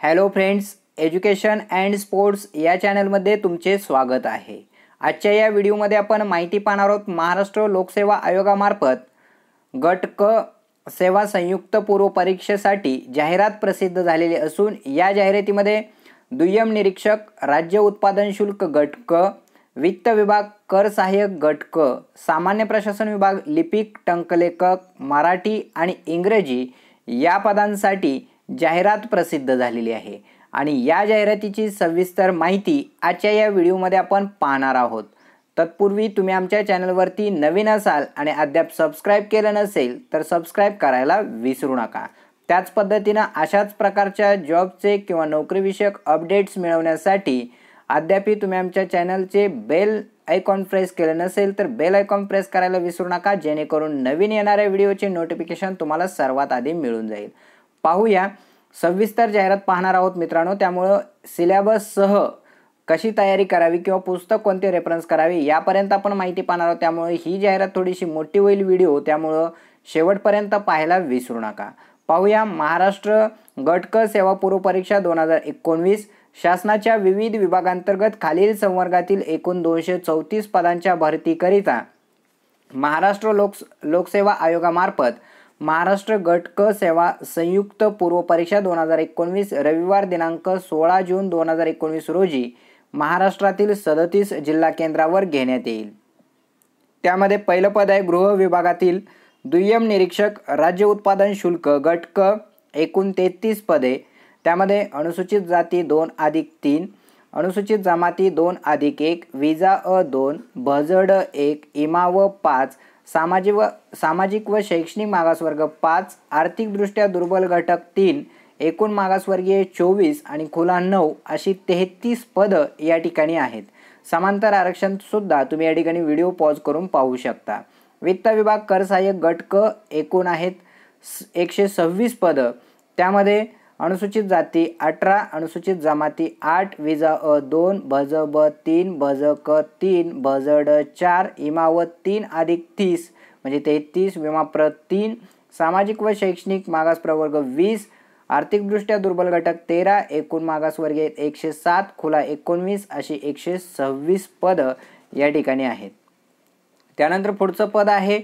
Hello friends education and sports या चॅनलमध्ये तुमचे स्वागत आहे. आजच्या या व्हिडिओमध्ये आपण माहिती पाहणार आहोत महाराष्ट्र लोकसेवा आयोगामार्फत गट क सेवा संयुक्त पूर्व परीक्षेसाठी जाहिरात प्रसिद्ध झालेली असून या जाहिरातीमध्ये दुय्यम निरीक्षक राज्य उत्पादन शुल्क गट क वित्त विभाग कर सहाय्यक गट क सामान्य प्रशासन विभाग लिपिक टंकलेखक मराठी आणि इंग्रजी या पदांसाठी जाहिरात प्रसिद्ध झालेली आहे. आणि या जाहिरातीची सविस्तर माहिती आजच्या या व्हिडिओमध्ये आपण पाहणार आहोत. तत्पूर्वी तुम्ही आमच्या चॅनलवरती नवीन असाल आणि अद्याप सबस्क्राईब केलं नसेल तर सबस्क्राईब करायला विसरू नका. त्याच पद्धतीनं अशाच प्रकारच्या जॉबचे किंवा नोकरीविषयक अपडेट्स मिळवण्यासाठी अद्यापही तुम्ही आमच्या चॅनलचे बेल आयकॉन प्रेस केलं नसेल तर बेल आयकॉन प्रेस करायला विसरू नका जेणेकरून नवीन येणाऱ्या व्हिडिओचे नोटिफिकेशन तुम्हाला सर्वात आधी मिळून जाईल. पाहूया. सविस्तर जाहिरात पाहणार आहोत मित्रांनो. त्यामुळं सिलेबससह कशी तयारी करावी किंवा पुस्तक कोणते रेफरन्स करावे यापर्यंत आपण माहिती पाहणार आहोत. त्यामुळे ही जाहिरात थोडीशी मोठी होईल व्हिडिओ त्यामुळं शेवटपर्यंत पाहायला विसरू नका. पाहूया. महाराष्ट्र गटक सेवा पूर्व परीक्षा दोन हजार एकोणवीस. शासनाच्या विविध विभागांतर्गत खालील संवर्गातील एकूण दोनशे चौतीस पदांच्या भरतीकरिता महाराष्ट्र लोक लोकसेवा आयोगामार्फत महाराष्ट्र गट क सेवा संयुक्त पूर्व परीक्षा दोन हजार एकोणवीस रविवार दिनांक सोळा जून दोन हजार एकोणवीस रोजी महाराष्ट्रातील सदतीस जिल्हा केंद्रावर घेण्यात येईल. त्यामध्ये पहिलं पद आहे गृह विभागातील दुय्यम निरीक्षक राज्य उत्पादन शुल्क गट क एकूण तेहतीस पदे. त्यामध्ये अनुसूचित जाती दोन अधिक तीन अनुसूचित जमाती दोन अधिक एक विजा अ दोन भजड एक इमा व पाच सामाजिक व सामाजिक व शैक्षणिक मागासवर्ग पाच आर्थिकदृष्ट्या दुर्बल घटक तीन एकूण मागासवर्गीय चोवीस आणि खुला नऊ अशी तेहतीस पदं या ठिकाणी आहेत. समांतर आरक्षणसुद्धा तुम्ही या ठिकाणी व्हिडिओ पॉज करून पाहू शकता. वित्त विभाग करसहाय्यक गट क एकूण आहेत. एकशे सव्वीस पदं. त्यामध्ये अनुसूचित जाती अठरा अनुसूचित जमाती आठ विजा अ दोन भज ब तीन भज क तीन भजड चार इमावत तीन अधिक तीस म्हणजे तेहतीस विमाप्र तीन सामाजिक व शैक्षणिक मागास प्रवर्ग वीस आर्थिकदृष्ट्या दुर्बल घटक तेरा एकूण मागासवर्गीय एकशे सात खुला एकोणवीस अशी एकशे सव्वीस पदं या ठिकाणी आहेत. त्यानंतर पुढचं पद आहे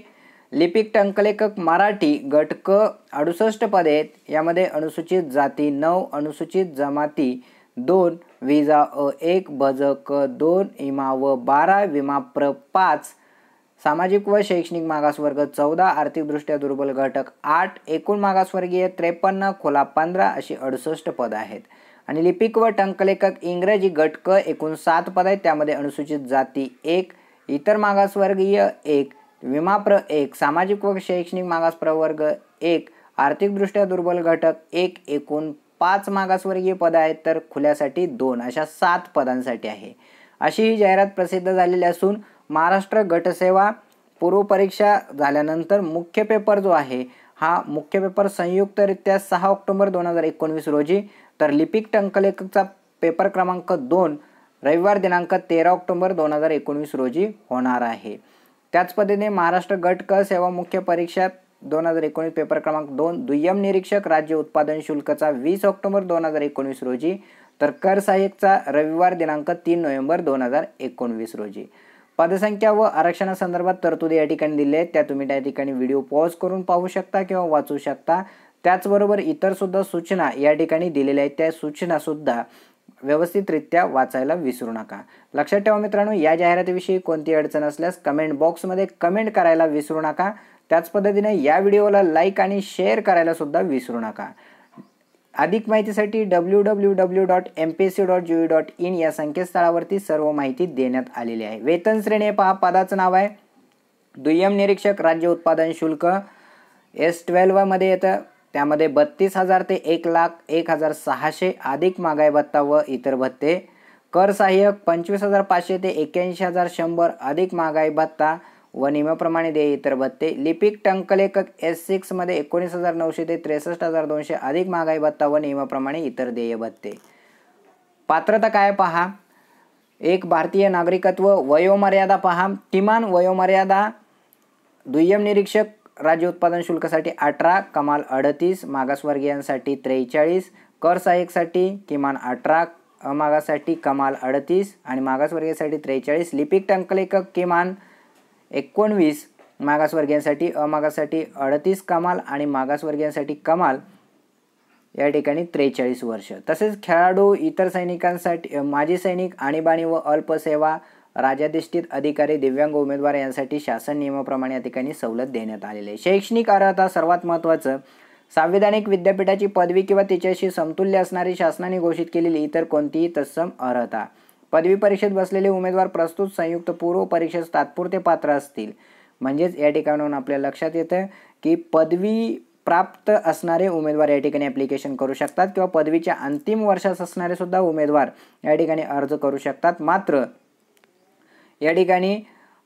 लिपिक टंकलेखक मराठी गटक अडुसष्ट पदे आहेत. यामध्ये अनुसूचित जाती नऊ अनुसूचित जमाती दोन विजा अ एक भज क दोन इमा व बारा विमा प्र पाच सामाजिक व शैक्षणिक मागासवर्ग चौदा आर्थिकदृष्ट्या दुर्बल घटक आठ एकूण मागासवर्गीय त्रेपन्न खोला पंधरा अशी अडुसष्ट पदं आहेत. आणि लिपिक व टंकलेखक इंग्रजी गटक एकूण सात पद आहेत. त्यामध्ये अनुसूचित जाती एक इतर मागासवर्गीय एक विमा प्र एक सामाजिक व शैक्षणिक मागास प्रवर्ग एक आर्थिकदृष्ट्या दुर्बल घटक एक एकूण पाच मागासवर्गीय पदं आहेत तर खुल्यासाठी दोन अशा सात पदांसाठी आहे. अशी ही जाहिरात प्रसिद्ध झालेली असून महाराष्ट्र गटसेवा पूर्वपरीक्षा झाल्यानंतर मुख्य पेपर जो आहे हा मुख्य पेपर संयुक्तरित्या सहा ऑक्टोबर दोन हजार एकोणवीस रोजी तर लिपिक टंकलेखकचा पेपर क्रमांक दोन रविवार दिनांक तेरा ऑक्टोबर दोन हजार एकोणवीस रोजी होणार आहे. त्याच पद्धतीने महाराष्ट्र गट क सेवा मुख्य परीक्षा दोन हजार एकोणीस पेपर क्रमांक दोन दुय्यम निरीक्षक राज्य उत्पादन शुल्कचा वीस ऑक्टोबर दोन हजार एकोणीस रोजी तर कर सहाय्यकचा रविवार दिनांक तीन नोव्हेंबर दोन हजार एकोणवीस रोजी. पदसंख्या व आरक्षणासंदर्भात तरतुदी या ठिकाणी दिले आहेत. त्या तुम्ही त्या ठिकाणी व्हिडिओ पॉज करून पाहू शकता किंवा वाचू शकता. त्याचबरोबर इतर सुद्धा सूचना या ठिकाणी दिलेल्या आहेत. त्या सूचना सुद्धा व्यवस्थितरित्या वाचायला विसरू नका. लक्षात ठेवा मित्रांनो या जाहिरातीविषयी कोणती अडचण असल्यास कमेंट बॉक्समध्ये कमेंट करायला विसरू नका. त्याच पद्धतीने या व्हिडिओला लाईक आणि शेअर करायला सुद्धा विसरू नका. अधिक माहितीसाठी W W W dot M P C dot G dot in या संकेतस्थळावरती सर्व माहिती देण्यात आलेली आहे. वेतन श्रेणी पहा पदाचं नाव आहे. दुय्यम निरीक्षक राज्य उत्पादन शुल्क. एस ट्वेल्वमध्ये येतं. त्यामध्ये बत्तीस हजार ते एक लाख एक हजार सहाशे अधिक महागाई भत्ता व इतर भत्ते. कर सहाय्यक पंचवीस हजार पाचशे ते एक्क्याऐंशी हजार शंभर अधिक महागाई भत्ता व नियमाप्रमाणे देय इतर भत्ते. लिपिक टंकलेखक एस सिक्समध्ये एकोणीस हजार नऊशे ते त्रेसष्ट हजार दोनशे अधिक महागाई भत्ता व नियमाप्रमाणे इतर देय भत्ते. पात्रता काय पहा. एक भारतीय नागरिकत्व वयोमर्यादा पहा. किमान वयोमर्यादा दुय्यम निरीक्षक राज्य उत्पादन शुल्कासाठी अठरा कमाल अडतीस मागासवर्गीयांसाठी त्रेचाळीस कर सहाय्यकसाठी किमान अठरा अमागासाठी कमाल अडतीस आणि मागासवर्गीयासाठी त्रेचाळीस. लिपिक टंकलेखक किमान एकोणवीस मागासवर्गीयांसाठी अमागासाठी अडतीस कमाल आणि मागासवर्गीयांसाठी कमाल या ठिकाणी त्रेचाळीस वर्ष. तसेच खेळाडू इतर सैनिकांसाठी माजी सैनिक आणीबाणी व अल्पसेवा राजाधिष्ठित अधिकारी दिव्यांग उमेदवार यांसाठी शासन नियमाप्रमाणे या ठिकाणी सवलत देण्यात आलेली आहे. शैक्षणिक अर्हता सर्वात महत्त्वाचं. संविधानिक विद्यापीठाची पदवी किंवा तिच्याशी समतुल्य असणारी शासनाने घोषित केलेली इतर कोणतीही तत्सम अर्हता. पदवी परीक्षेत बसलेले उमेदवार प्रस्तुत संयुक्त पूर्व परीक्षेस तात्पुरते पात्र असतील. म्हणजेच या ठिकाणाहून आपल्या लक्षात येतं की पदवी प्राप्त असणारे उमेदवार या ठिकाणी ॲप्लिकेशन करू शकतात किंवा पदवीच्या अंतिम वर्षास असणारे सुद्धा उमेदवार या ठिकाणी अर्ज करू शकतात. मात्र या ठिकाणी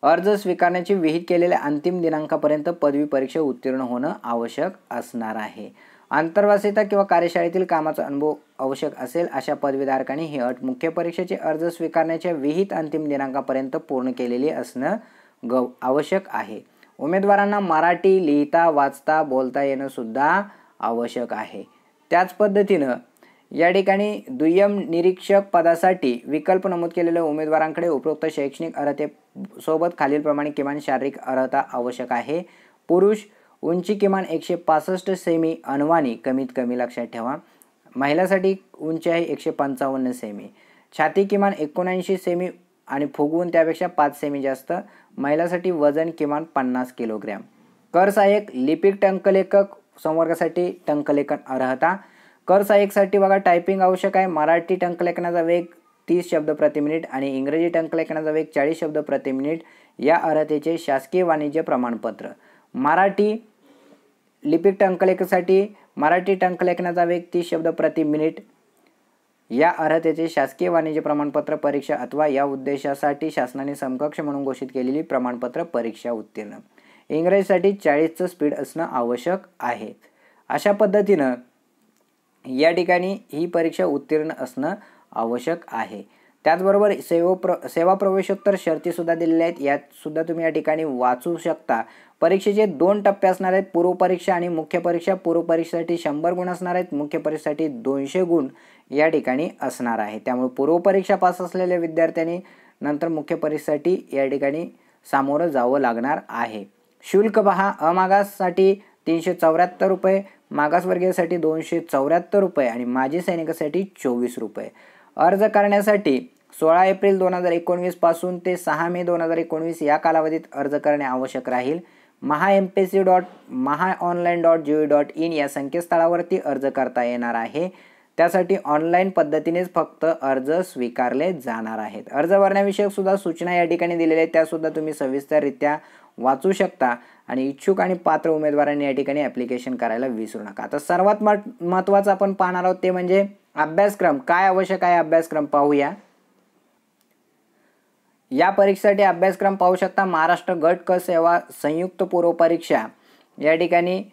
अर्ज स्वीकारण्याची विहित केलेल्या अंतिम दिनांकापर्यंत पदवी परीक्षा उत्तीर्ण होणं आवश्यक असणार आहे. आंतरवासिता किंवा कार्यशाळेतील कामाचा अनुभव आवश्यक असेल अशा पदवीधारकांनी ही अट मुख्य परीक्षेचे अर्ज स्वीकारण्याच्या विहित अंतिम दिनांकापर्यंत पूर्ण केलेली असणं गव आवश्यक आहे. उमेदवारांना मराठी लिहिता वाचता बोलता येणं सुद्धा आवश्यक आहे. त्याच पद्धतीनं या ठिकाणी दुय्यम निरीक्षक पदासाठी विकल्प नमूद केलेल्या उमेदवारांकडे उपरोक्त शैक्षणिक अर्हतेसोबत खालीलप्रमाणे किमान शारीरिक अर्हता आवश्यक आहे. पुरुष उंची किमान एकशे पासष्ट सेमी अनवाणी कमीत कमी लक्षात ठेवा. महिलासाठी उंची आहे एकशे पंचावन्न सेमी. छाती किमान एकोणऐंशी सेमी आणि फुगवून त्यापेक्षा पाच सेमी जास्त. महिलासाठी वजन किमान पन्नास किलोग्रॅम. कर सहाय्यक लिपिक टंकलेखक संवर्गासाठी टंकलेखन अर्हता. कर सहाय्यकसाठी बघा टायपिंग आवश्यक आहे. मराठी टंकलेखनाचा वेग तीस शब्द प्रति मिनिट आणि इंग्रजी टंकलेखनाचा वेग चाळीस शब्द प्रति मिनिट या अर्हतेचे शासकीय वाणिज्य प्रमाणपत्र. मराठी लिपिक टंकलेखसाठी मराठी टंकलेखनाचा वेग तीस शब्द प्रति मिनिट या अर्हतेचे शासकीय वाणिज्य प्रमाणपत्र परीक्षा अथवा या उद्देशासाठी शासनाने समकक्ष म्हणून घोषित केलेली प्रमाणपत्र परीक्षा उत्तीर्ण. इंग्रजीसाठी चाळीसचं स्पीड असणं आवश्यक आहे. अशा पद्धतीनं या ठिकाणी ही परीक्षा उत्तीर्ण असणं आवश्यक आहे. त्याचबरोबर सेवा प्र सेवा प्रवेशोत्तर शर्तीसुद्धा दिलेल्या आहेत. यात सुद्धा तुम्ही या ठिकाणी वाचू शकता. परीक्षेचे दोन टप्पे असणार आहेत. पूर्व परीक्षा आणि मुख्य परीक्षा. पूर्व परीक्षेसाठी शंभर गुण असणार आहेत. मुख्य परीक्षेसाठी दोनशे गुण या ठिकाणी असणार आहे. त्यामुळे पूर्वपरीक्षा पास असलेल्या विद्यार्थ्यांनी नंतर मुख्य परीक्षेसाठी या ठिकाणी सामोरं जावं लागणार आहे. शुल्क पहा. अमागाससाठी तीनशे चौऱ्याहत्तर रुपये. मागासवर्गीयासाठी दोनशे चौऱ्याहत्तर रुपये आणि माजी सैनिकासाठी चोवीस रुपये. अर्ज करण्यासाठी सोळा एप्रिल दोन हजार एकोणवीसपासून ते सहा मे दोन हजार एकोणवीस या कालावधीत अर्ज करणे आवश्यक राहील. Maha M P C dot Maha online dot G dot in या संकेतस्थळावरती अर्ज करता येणार आहे. त्यासाठी ऑनलाईन पद्धतीनेच फक्त अर्ज स्वीकारले जाणार आहेत. अर्ज भरण्याविषयक सुद्धा सूचना या ठिकाणी दिलेल्या आहेत. त्यासुद्धा तुम्ही सविस्तररित्या वाचू शकता आणि इच्छुक आणि पात्र उमेदवारांनी या ठिकाणी ॲप्लिकेशन करायला विसरू नका. आता सर्वात महत्त्वाचं आपण पाहणार आहोत ते म्हणजे अभ्यासक्रम. काय आवश्यक आहे अभ्यासक्रम पाहूया? या परीक्षेसाठी अभ्यासक्रम पाहू शकता महाराष्ट्र गट क सेवा संयुक्त पूर्व परीक्षा या ठिकाणी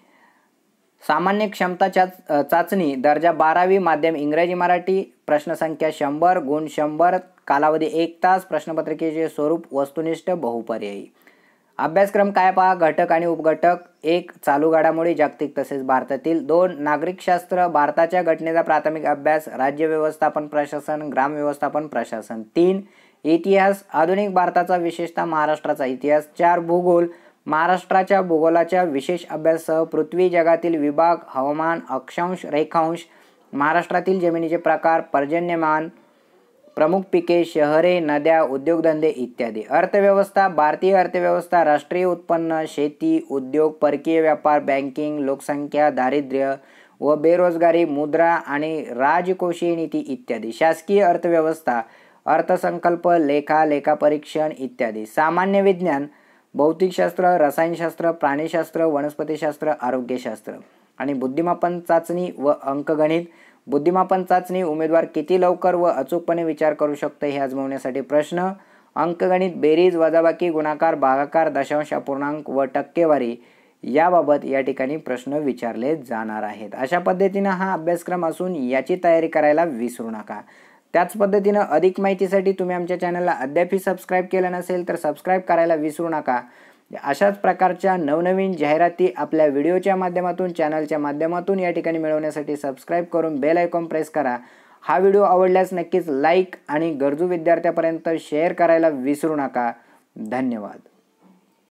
सामान्य क्षमता चाचणी दर्जा बारावी माध्यम इंग्रजी मराठी प्रश्नसंख्या शंभर गुण शंभर कालावधी एक तास प्रश्नपत्रिकेचे स्वरूप वस्तुनिष्ठ बहुपर्यायी. अभ्यासक्रम काय पहा? घटक आणि उपघटक. एक चालू घडामोडी जागतिक तसेच भारतातील. दोन नागरिकशास्त्र. भारताच्या घटनेचा प्राथमिक अभ्यास राज्य व्यवस्थापन प्रशासन ग्राम व्यवस्थापन प्रशासन. तीन इतिहास. आधुनिक भारताचा विशेषतः महाराष्ट्राचा इतिहास. चार भूगोल. महाराष्ट्राच्या भूगोलाच्या विशेष अभ्यासासह पृथ्वी जगातील विभाग हवामान अक्षांश रेखांश महाराष्ट्रातील जमिनीचे प्रकार पर्जन्यमान प्रमुख पिके शहरे नद्या उद्योगधंदे इत्यादी. अर्थव्यवस्था भारतीय अर्थव्यवस्था राष्ट्रीय उत्पन्न शेती उद्योग परकीय व्यापार बँकिंग लोकसंख्या दारिद्र्य व बेरोजगारी मुद्रा आणि राजकोषीय नीती इत्यादी. शासकीय अर्थव्यवस्था अर्थसंकल्प लेखा लेखापरीक्षण इत्यादी. सामान्य विज्ञान भौतिकशास्त्र रसायनशास्त्र प्राणीशास्त्र वनस्पतीशास्त्र आरोग्यशास्त्र आणि बुद्धिमापन चाचणी व अंकगणित बुद्धिमापन चाचणी उमेदवार किती लवकर व अचूकपणे विचार करू शकतो हे आजमवण्यासाठी प्रश्न. अंकगणित बेरीज वजाबाकी गुणाकार भागाकार दशांश अपूर्णांक व टक्केवारी याबाबत या ठिकाणी प्रश्न विचारले जाणार आहेत. अशा पद्धतीनं हा अभ्यासक्रम असून याची तयारी करायला विसरू नका. त्याच पद्धतीनं अधिक माहितीसाठी तुम्ही आमच्या चॅनलला अद्यापही सबस्क्राईब केलं नसेल तर सबस्क्राईब करायला विसरू नका. म्हणजे अशाच प्रकारच्या नवनवीन जाहिराती आपल्या व्हिडिओच्या माध्यमातून चॅनलच्या माध्यमातून या ठिकाणी मिळवण्यासाठी सबस्क्राईब करून बेल आयकॉन प्रेस करा. हा व्हिडिओ आवडल्यास नक्कीच लाईक आणि गरजू विद्यार्थ्यापर्यंत शेअर करायला विसरू नका. धन्यवाद.